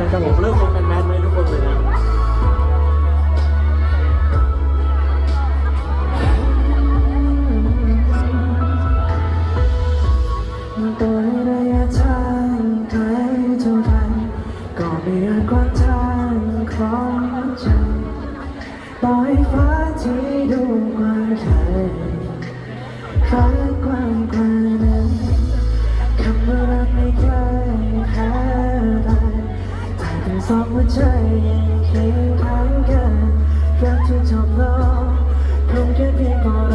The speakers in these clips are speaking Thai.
นะครับผมเริ่มลงกัน คง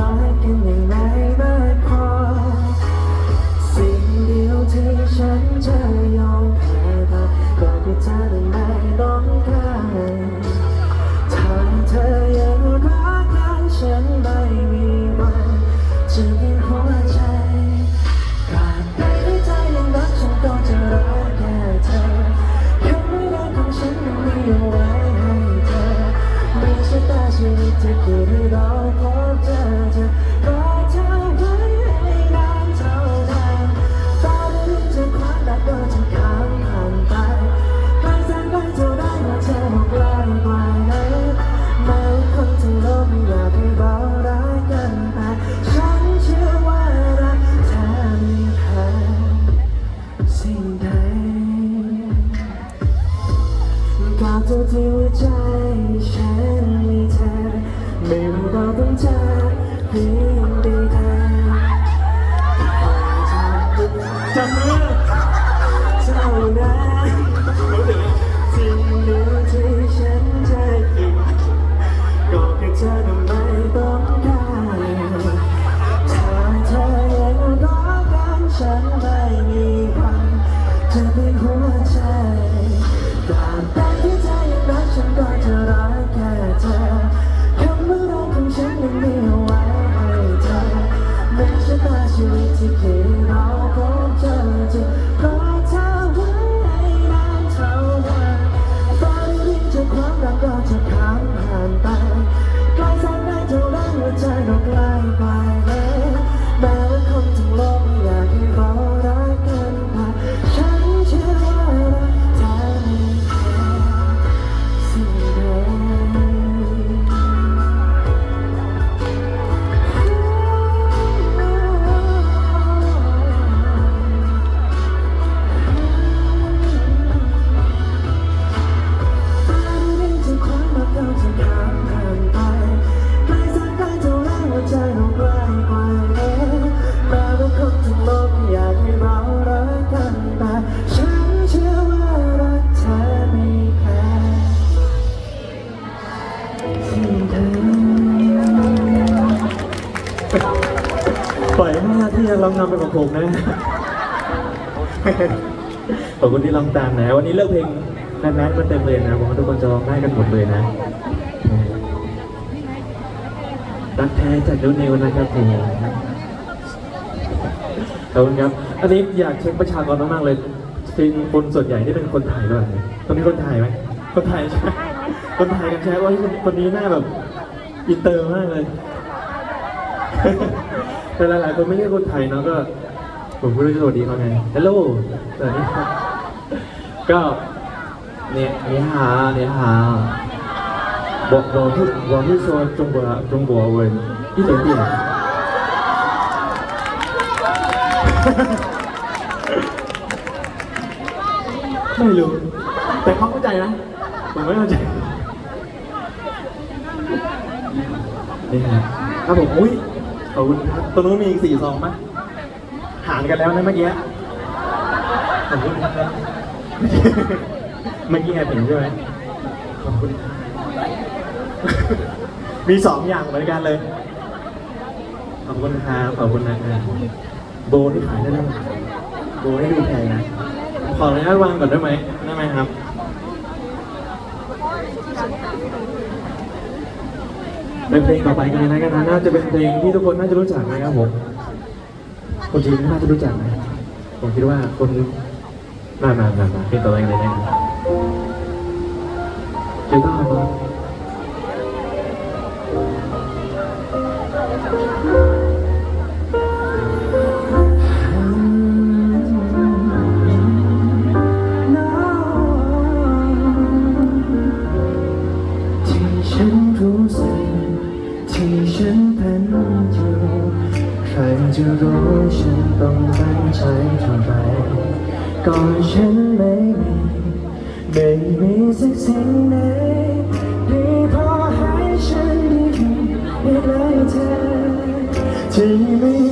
ขอบคุณที่ร้องตามนะ วันนี้เลือกเพลงแมนแมนมาเต็มเลยนะผมว่าทุกคนจะร้องได้กันหมดเลยนะรักแท้จากนุ่นนิวนะครับผมขอบคุณครับ อันนี้อยากเช็คประชากรมากๆเลยเป็นคนส่วนใหญ่ที่เป็นคนไทยด้วยตอนนี้คนไทยไหมคนไทยใช่ไหมคนไทยกันใช่ว่าคนคนนี้หน้าแบบอินเตอร์มากเลย แต่หลายๆคนไม่ใช่คนไทยเนาะก็ ผมก็รู้สวัสดีเขาไงฮัลโหลสวัสดีครับ ก็เนเนื้อหาเนื้อหาบอกบอกผู้บอกผู้ชนจงบัวจงบัวเว้ที่ถึงเดียไม่รู้แต่เขาเข้าใจนะผมไม่เข้าใจนี่ครับผมอุ้ยขอบคุณครับตรงนู้นมีอีกสี่ซองไหมห่างกันแล้วนะเมื่อกี้ขอบคุณครับ เมื่อกี้แอบเห็นใช่ไหมขอบคุณครับมีสองอย่างเหมือนกันเลย ขอบคุณครับขอบคุณนะครับโบที่ขายได้ไหมโบให้ดูแพงนะ ขออนุญาตวางก่อนได้ไหมได้ไหมครับ เป็นเพลงต่อไปกันเลยนะกันนะน่าจะเป็นเพลงที่ทุกคนน่าจะรู้จักนะครับผม คนจีนน่าจะรู้จักนะ ผมคิดว่าคน Mà mà mà mà, Cái cậu anh đến anh Chưa có hả con? Hãy subscribe ก่อนฉันไม่มีไม่มีสักสิ่งใดนที่พอให้ฉันได้ยินได้เธอที่ไม่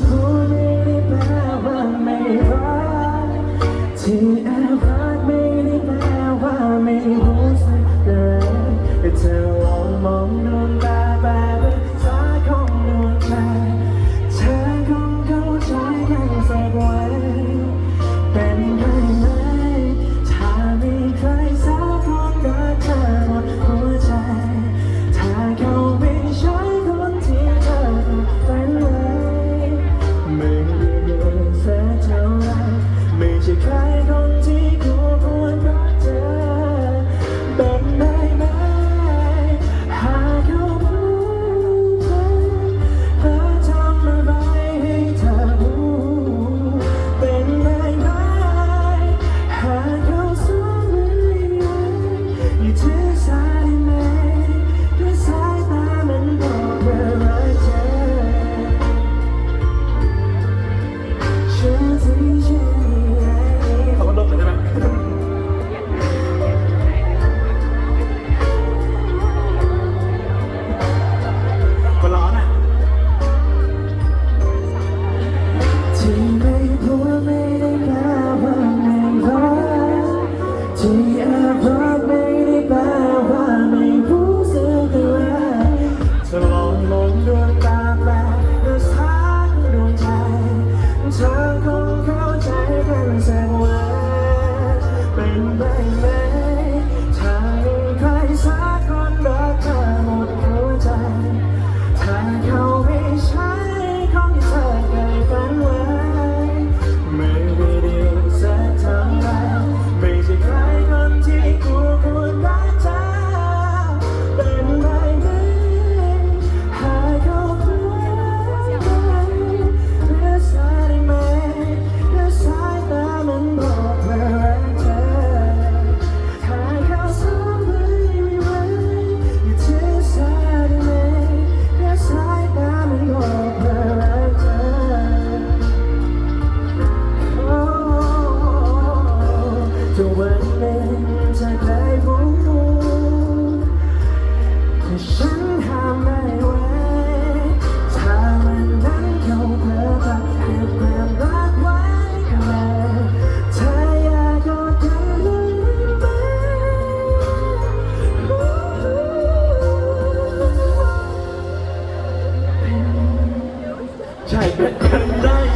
Kendall.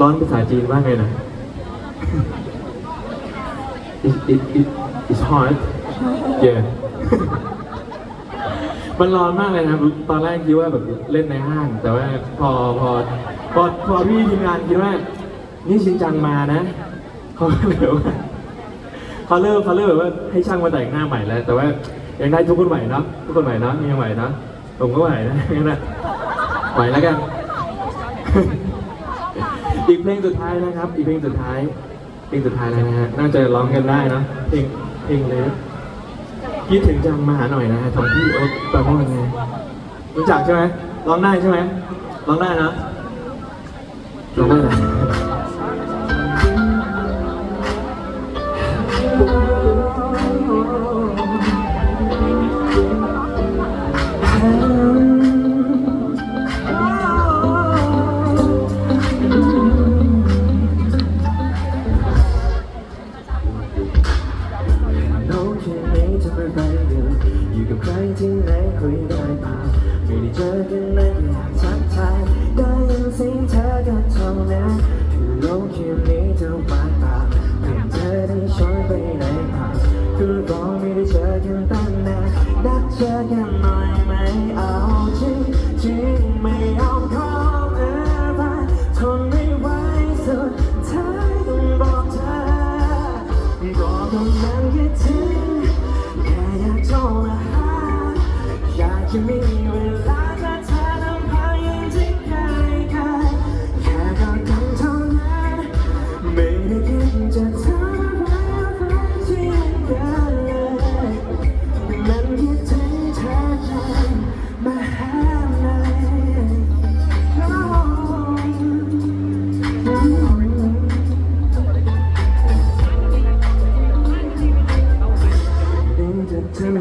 ร้อนภาษาจีนว่าไงนะ it it it it's hot yeah มันร้อนมากเลยนะตอนแรกคิดว่าแบบเล่นในห้าง แต่ว่าพอพอพอพอพี่ทีมงานคิดว่า นี่ชินจังมานะเขาเดี๋ยวเขาเริ่มเขาเริ่มแบบว่าให้ช่างมาแต่งหน้าใหม่แล้ว แต่ว่ายังได้ทุกคนใหม่นะทุกคนใหม่นะมีงใหม่นาะผมก็ใหม่นะงั้นแหละใหม่แล้วกัน อีกเพลงสุดท้ายนะครับ อีกเพลงสุดท้าย เพลงสุดท้ายแล้วนะฮะ น่าจะร้องกันได้นะเพลง เพลงเลยคิดถึงจังมาหาหน่อยนะฮะของพี่โอ๊ตปราโมงไงรู้จักใช่ไหมร้องได้ใช่ไหมร้องได้นะร้องได้นะ ไปไหนเปล่าคือก็ไม่ได้เจอกันตั้งนานนัดเจอกัน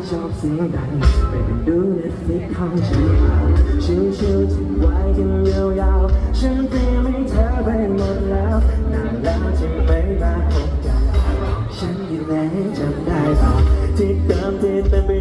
ชอบเสียงดังไปเป็นดูเน็ตฟลิกของฉันชิวๆที่ไว้กันยาวๆฉันเตรียมให้เธอไปหมดแล้วนานแล้วที่ไม่มาพบกันฉันอยู่ไหนจำได้เปล่าที่เดิมที่เต็มไป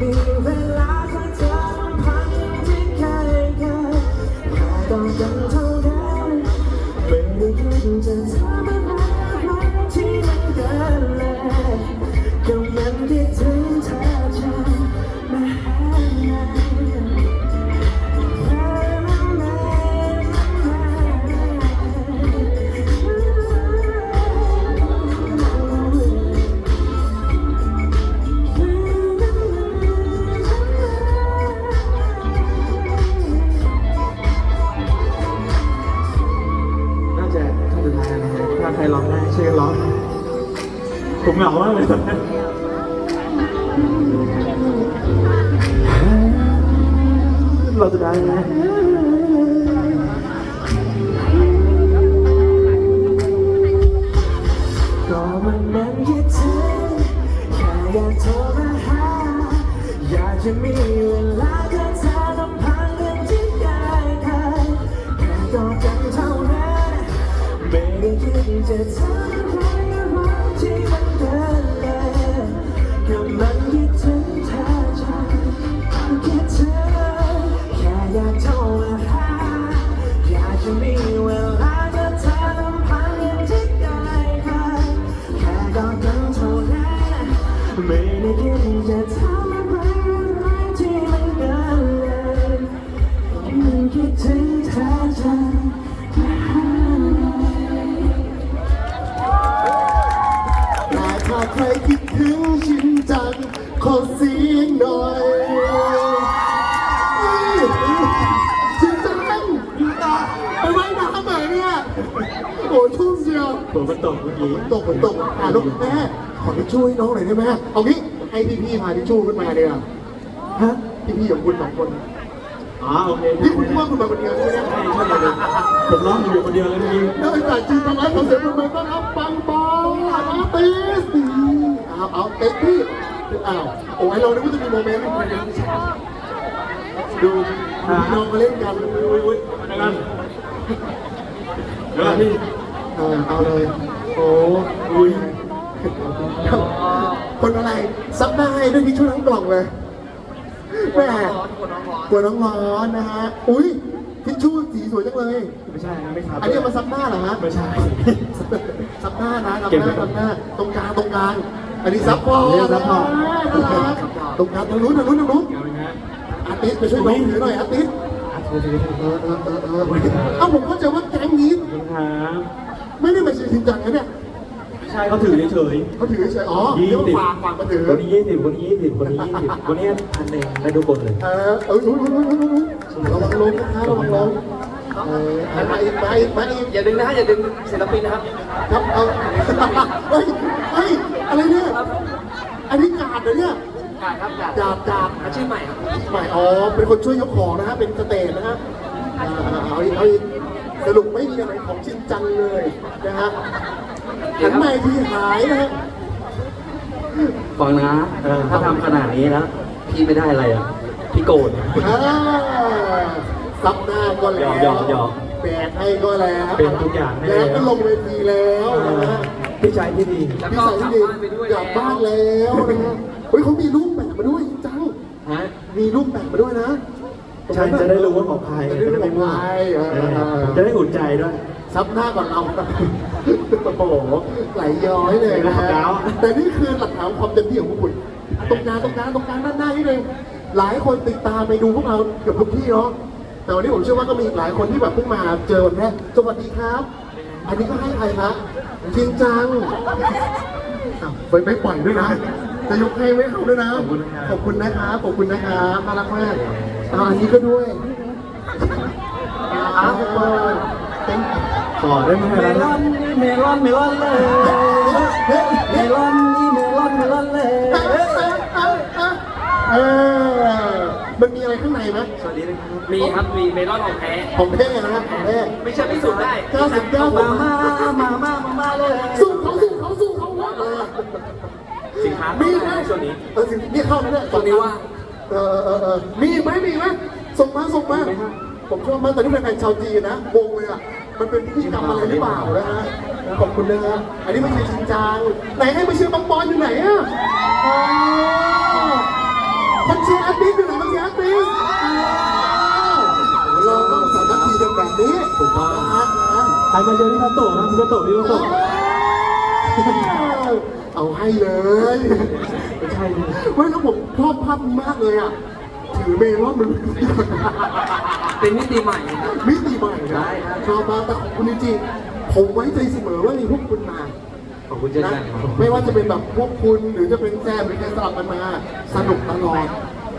มีเวลากับเธอลำพังที่เคยเคยแค่ต้องกันเท่านั้นไม่ได้คิดจะทำ ผมเหงามากเลยเราจะได้ไหมก็มันนั้นคิดถึงแค่อยากโทรมาหาอยากจะมีเวลากับเธอลำพังเรื่องที่ได้เคยแค่กอดกันเท่านั้นไม่ได้คิดจะทำ น้องหน่อยได้ไหมเอางี้ให้พี่ๆพาทิชชู่ขึ้นมาเลยอะฮะพี่ๆของคุณสองคนอ๋อโอเคพี่คุณว่าคุณมาคนเดียวใช่ไหมเนี่ยใช่ใช่เลยผมร้องอยู่คนเดียวเลยเมื่อกี้ได้แต่จริงทำไมเขาเสียงปรบมือต้อนรับปังปองอาร์ติสเอาเอาเต็มที่อ้าวโอ้ยเรานึกว่าจะมีโมเมนต์ดูพี่น้องมาเล่นกันอุ้ยอุ้ยมากันเดี๋ยวก่อนพี่ เออเอาเลย โอ้อุ้ยค นอะไรซับหน้าให้ด้วยทิชชู่ทั้งกล่องเลยแม่กลัวน้องร้อนนะฮะอุ้ยทิชชู่สีสวยจังเลย ไม่ใช่นะไม่ครับอันนี้เอามาซับหน้าเหรอฮะไม่ใช่ซับหน้านะซับเก็บหไว้น้าก่อนซับหน้า ตรงกลางตรงกลางอันนี้ซับพออันนี้ซับพอนะฮะตรงกลางทางนู้นทางนู้นทางนู้นเอาไหมฮะอาร์ติสไปช่วยน้องถือหน่อยอาร์ติสอะโทษทีโทษทีเออเออเออเออเอ้าผมเข้าใจว่าแก๊งนี้ขอบคุณครับไม่ได้มาเชียร์จริงจังนะเนี่ย ใช่เขาถือเฉย เขาถือเฉยอ๋อยี่เรียกว่าสิบฝากฝากมาถือคนนี้ยี่สิบคนนี้ยี่สิบคนนี้ยี่สิบคนนี้พันเองได้ทุกคนเลย เออเอออุ้ยอุ้ยอุ้ยอุ้ยอุ้ยระวังลงนะคะระวังลงเออเอามาอีกมาอีกมาอีกอย่าดึงนะฮะอย่าดึงศิลปินนะครับ ครับเอาเฮ้ยเฮ้ยอะไรเนี่ยอันนี้กาดเหรอเนี่ยกาดครับกาดกาดกาดอาชีพใหม่ครับใหม่อ๋อเป็นคนช่วยยกของนะฮะเป็นสเตจนะฮะอ่าเอาอีกเอาอีกสรุปไม่มีอะไรของจริงจังเลยนะฮะ หันใหม่ทีหายนะฮะฟังนะเออถ้าทำขนาดนี้แล้ว พี่ไม่ได้อะไรอะ พี่โกรธ อ่าซับหน้าก็แล้วหยอกหยอกแบกให้ก็แล้วเป็นทุกอย่างให้แล้วก็ลงเวทีแล้วนะฮะ พี่ชายที่ดีแล้วพี่ก็ใส่กลัที่บดีบ้านไปด้วยกลับบ้านแล้วนะฮะเฮ้ยเขามีรูปแปะมาด้วยจริงจัง ฮะ มีรูปแปะมาด้วยนะใช่จะได้รู้ว่าของใครจะได้รู้ว่าของใครเออเออจะได้อุ่นใจด้วยซับหน้าก่อนเรา โอ้โหไหลย้อยเลยนะฮะดาวแต่นี่คือหลักฐานความเต็มที่ของพวกคุณตรงกลางตรงกลางตรงกลางด้านหน้านี่เองหลายคนติดตามไปดูพวกเราเกือบทุกที่เนาะแต่วันนี้ผมเชื่อว่าก็มีอีกหลายคนที่แบบเพิ่งมาเจอวันแรกสวัสดีครับ อันนี้ก็ให้ใครครับจริงจังอ้าวไปไม่ปล่อยด้วยนะ จะยกให้ไม่เอาด้วยนะ ขอบคุณนะครับขอบคุณนะครับน่ารักมากอ่าอันนี้ก็ด้วยครับเป็น ขอได้ไหมเมลอนนี่เมลอนเมลอนเลยเมลอนนี่เมลอนเมลอนเลยเออมันมีอะไรข้างในไหมสวัสดีนะครับมีครับมีเมลอนของแท้ของแท้นะครับของแท้ไม่เชื่อพิสูจน์ได้เก้าสิบเก้ามามามามามาเลยสู้เขาสู้เขาสู้เขาเออสินค้ามีไหมช่วงนี้เออสินี่เข้าแล้วเนี่ยตรงนี้ว่าเออเออเออมีไหมมีไหมส่งมาส่งมาผมชอบมากแต่นี่เป็นแฟนชาวจีนนะงงเลยอะ มันเป็นพิธีกรรมอะไรหรือเปล่านะฮะขอบคุณนะฮะอันนี้ไม่ใช่จริงจังไหนให้มาเชียร์บางบอลอยู่ไหนอะอ๋อมันเชียร์อาร์ติสต์อยู่ไหนมันเชียร์อาร์ติสต์อ้าวเราต้องสามัคคีกันแบบนี้ถูกต้องนะฮะนะใครมาเจอที่ทัตโตะนะพี่ทัตโตะพี่ทัตโตะเอาให้เลยไม่ใช่ดิไม่แล้วผมชอบภาพนี้มากเลยอะถือเมลอนมันเป็นมิติใหม่นะครับมิติใหม่นะ ได้ครับชอบมากแต่ขอบคุณจริงๆผมไว้ใจเสมอว่ามีพวกคุณมาขอบคุณเช่นนะกันครับไม่ว่าจะเป็นแบบพวกคุณหรือจะเป็นแซมหรือใครสลับกันมาสนุกตลอด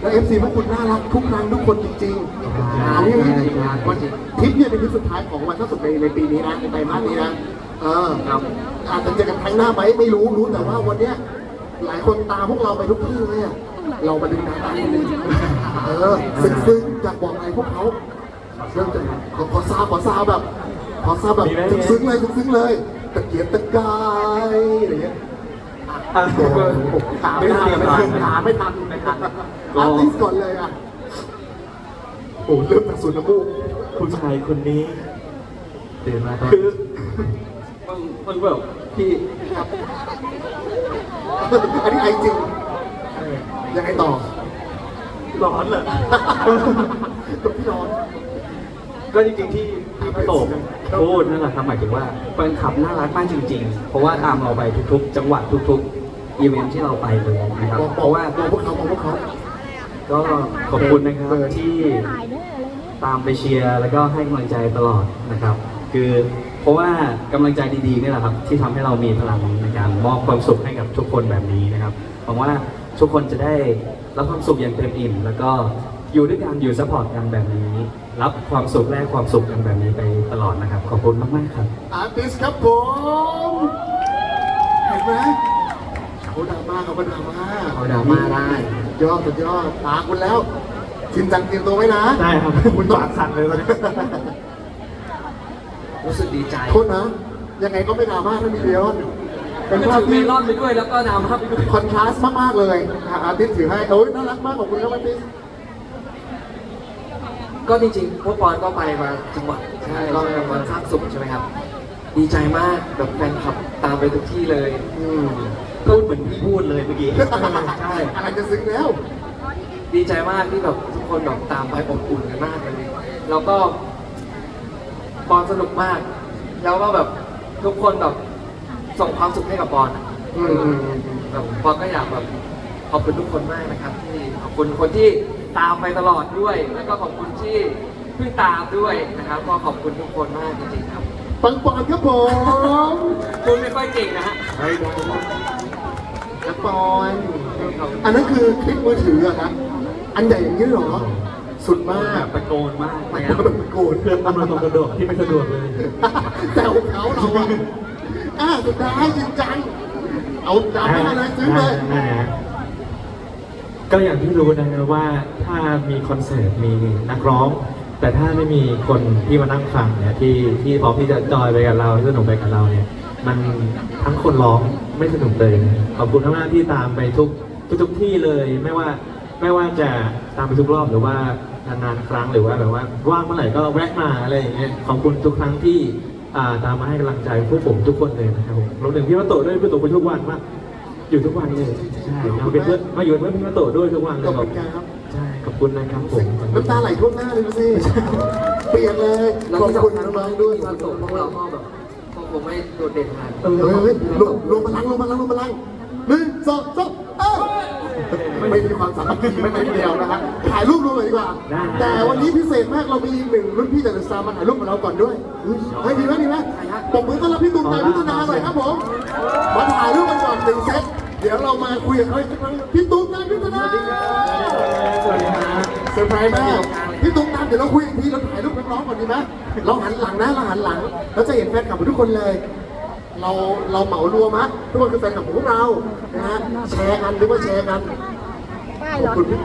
และเอฟซีพวกคุณน่ารักทุกครั้งทุกคนจริงๆเอาอย่างนี้วันทริปเนี่ยเป็นทริปสุดท้ายของวันท่าสุดในในปีนี้นะในไตรมาสนี้นะเออครับอาจจะเจอกันครั้งหน้าไหมไม่รู้รู้แต่ว่าวันเนี้ยหลายคนตามพวกเราไปทุกที่เลยอะเรามาดึงดารานิดนึงเออซึ้งๆอยากบอกอะไรพวกเขา เริ่มจากขอขอซาวขอซาวแบบขอซาวแบบซึ้งๆเลยซึ้งๆเลยตะเกียบตะกายอะไรเงี้ยอะโอ้โหถามไม่ทันไม่ทันถามไม่ทันไม่ทันอาร์ติสก่อนเลยอะโอ้เริ่มจากสุนทรภู่ผู้ชายคนนี้ตื่นมาตอนคือมันมันแบบพี่อันนี้ไอจริงยังไงต่อ ร้อนเหรอกับพี่ร้อน ก็จริงๆที่พี่ทัตโตะพูดนั่นแหละครับหมายถึงว่าแฟนคลับน่ารักมากจริง ๆ เพราะว่าตามเราไปทุก ๆ จังหวัดทุกๆอีเวนท์ที่เราไปเลยนะครับบอกเพบอกราะว่าบอกพวกเขาบอกพวกเขาก็ขอบคุณนะครับที่ตามไปเชียร์แล้วก็ให้กำลังใจตลอดนะครับ คือเพราะว่ากำลังใจดีๆนี่แหละครับ ที่ทำให้เรามีพลังในการมอบความสุขให้กับทุกคนแบบนี้นะครับหวังว่าทุกคนจะได้รับความสุขอย่างเต็มอิ่มแล้วก็อยู่ด้วยกันอยู่ซัพพอร์ตกันแบบนี้ รับความสุขแลกความสุขกันแบบนี้ไปตลอดนะครับ ขอบคุณมากๆครับ อาร์ติสครับผมเห็นไหมเขาดราม่าเขาก็ดราม่าเอาดราม่าได้ สุดยอดสุดยอดตาคุณแล้วชินจังเตรียมตัวไว้นะ ได้ครับ คุณปากสั่นเลยตอนนี้รู้สึกดีใจโทษนะ ยังไงก็ไม่ดราม่าถ้ามีเดียว เป็นก็ภาพถือเมที่ลอนไปด้วยแล้วก็ดาวมาไปด้วย คอนทราสต์มาก ๆ เลยอะอาร์ติสถือให้ โอ้ยน่ารักมากขอบคุณครับอาร์ติส ก็จริงๆพวกปอนก็ไปมาจังหวัดใช่ก็วันสร้างสุขใช่ไหมครับ ดีใจมากแบบแฟนคลับตามไปทุกที่เลยอืมพูดเหมือนพี่พูดเลยเมื่อกี้ ใช่ อะไรจะซึ้งแล้ว ดีใจมากที่แบบทุกคนแบบตามไปอบอุ่นกันมากเลยแล้วก็ปอนสนุกมาก แล้วก็แบบทุกคนแบบส่งความสุขให้กับปอนอะอืมอืมอืมแบบปอนก็อยากแบบ ขอบคุณทุกคนมากนะครับที่ขอบคุณคนที่ตามไปตลอดด้วย แล้วก็ขอบคุณที่เพิ่งตามด้วยนะครับ ก็ขอบคุณทุกคนมากจริงๆครับ ปังปอนครับผมคุณไม่ค่อยเก่งนะฮะไอ้ได้ปังปอนอันนั้นคือคลิปมือถืออะครับอันใหญ่อย่างนี้เหรอสุดมากตะโกนมากไปไปก็ครับแบบโกรธเพื่อนอำนวยความสะดวกที่ไม่สะดวกเลยแต่ของเขาเราอะอะสุดท้ายจริงจังเอาจำไม่ได้เลยซื้อเลยนั่นนะ ก็อย่างที่รู้นะครับว่าถ้ามีคอนเสิร์ตมีนักร้อง แต่ถ้าไม่มีคนที่มานั่งฟังเนี่ยที่ที่พร้อมที่จะจอยไปกับเราสนุกไปกับเราเนี่ย มันทั้งคนร้องไม่สนุกเลยนะขอบคุณมากๆที่ตามไปทุกทุกทุกที่เลยไม่ว่าไม่ว่าจะตามไปทุกรอบหรือว่านานๆครั้งหรือว่าแบบว่าว่างเมื่อไหร่ก็แวะมาอะไรอย่างเงี้ยขอบคุณทุกครั้งที่ตามมาให้กำลังใจพวกผมทุกคนเลยนะครับผมรวมถึงพี่มาโตด้วยพี่โตไปทุกวันมาก อยู่ทุกวันเลยใช่มาเป็นเพื่อนมาอยู่เป็นเพื่อนพี่มาโตะด้วยทุกวันเลขยอบแบคุบณครับ ใช่ขอบคุณนะครับผมน้ำตาไหลท่วมหน้าเลยดูสิเปลี่ยนเลยแล้วขอบที่คุณสำคัญน้องๆด้วยที่มาตกพวกเราก็แบบพวกผมไม่โดดเด่นขนาดเออเฮ้ยเฮ้ยรวมรวมพลังรวมพลังรวมพลังหนึ่งสองสามเอ้า ไม่มีความสามัคคีไม่เป็นเดียวนะฮะถ่ายรูปรวมเลยดีกว่าแต่วันนี้พิเศษมากเรามีหนึ่งรุ่นพี่จากเดอะสตาร์มาถ่ายรูปกับเราก่อนด้วยเฮ้ยดีไหมดีไหมปมมือต้อนรับพี่ตูนตามพิจารณาหน่อยครับผมมาถ่ายรูปกันก่อนหนึ่งเซตเดี๋ยวเรามาคุยกับเขาอีกครั้งพี่ตูนตามพิจารณาสวัสดีครับเซอร์ไพรส์มากพี่ตุ๊กตามเดี๋ยวเราคุยอีกทีเราถ่ายรูปน้องๆก่อนดีไหมเราหันหลังนะเราหันหลังเราจะเห็นแฟนคลับของทุกคนเลย เราเราเหมารวมฮะทุกคนคือแฟนคลับของพวกเรานะฮะแชร์กันหรือว่าแชร์กันขอบคุณพี่